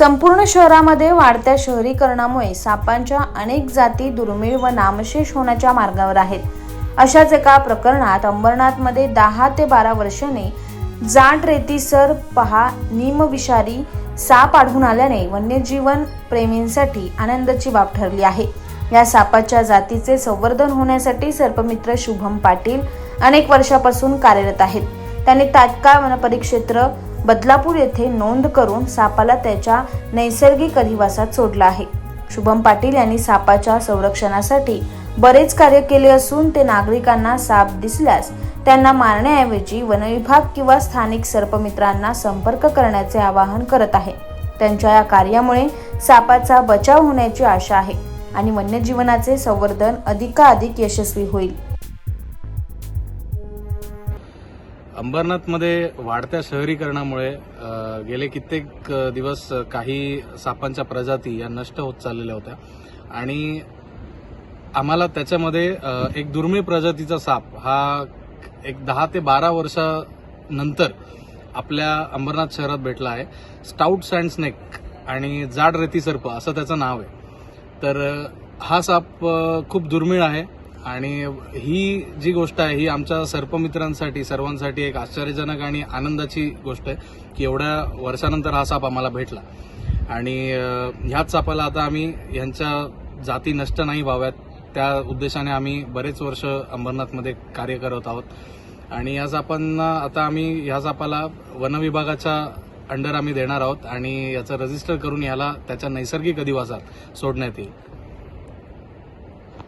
संपूर्ण शहरामध्ये वाढत्या शहरीकरणामुळे सापांच्या अनेक जाती दुर्मिळ व नामशेष होण्याच्या मार्गावर आहेत. अशाच एका प्रकरणात अंबरनाथमध्ये दहा ते बारा वर्षाने जाट रेतीसर पहा निमविषारी साप आढळून आल्याने वन्यजीवन प्रेमींसाठी आनंदाची बाब ठरली आहे. या सापाच्या जातीचे संवर्धन होण्यासाठी सर्पमित्र शुभम पाटील अनेक वर्षापासून कार्यरत आहेत. त्यांनी तात्काळ वनपरिक्षेत्र बदलापूर येथे नोंद करून सापाला त्याच्या नैसर्गिक अधिवासात सोडला आहे. शुभम पाटील यांनी सापाच्या संरक्षणासाठी बरेच कार्य केले असून ते नागरिकांना साप दिसल्यास त्यांना मारण्याऐवजी वनविभाग किंवा स्थानिक सर्पमित्रांना संपर्क करण्याचे आवाहन करत आहे. त्यांच्या या कार्यामुळे सापाचा बचाव होण्याची आशा आहे आणि वन्यजीवनाचे संवर्धन अधिकाधिक यशस्वी होईल. अंबरनाथमध्ये वाढत्या शहरीकरणामुळे गेले कित्येक दिवस काही सापांच्या प्रजाती या नष्ट होत चाललेल्या होत्या. आणि आम्हाला त्याच्यामध्ये एक दुर्मिळ प्रजातीचा साप हा एक दहा ते बारा वर्षानंतर आपल्या अंबरनाथ शहरात भेटला आहे. स्टाउट सँड स्नेक आणि जाड रेती सर्प असं त्याचं नाव आहे. तर हा साप खूप दुर्मिळ आहे. आणि ही जी गोष्ट आहे ही आमच्या सर्पमित्रांसाठी सर्वांसाठी एक आश्चर्यजनक आणि आनंदाची गोष्ट आहे की एवढ्या वर्षानंतर हा साप आम्हाला भेटला. आणि ह्याच सापाला आता आम्ही यांच्या जाती नष्ट नाही व्हाव्यात. त्या उद्देशाने आम्ही बरेच वर्ष अंबरनाथमध्ये कार्य करत आहोत. आणि या सापांना आता आम्ही ह्या सापाला वनविभागाच्या अंडर आम्ही देणार आहोत आणि याचं रजिस्टर करून याला त्याच्या नैसर्गिक अधिवासात सोडण्यात येईल.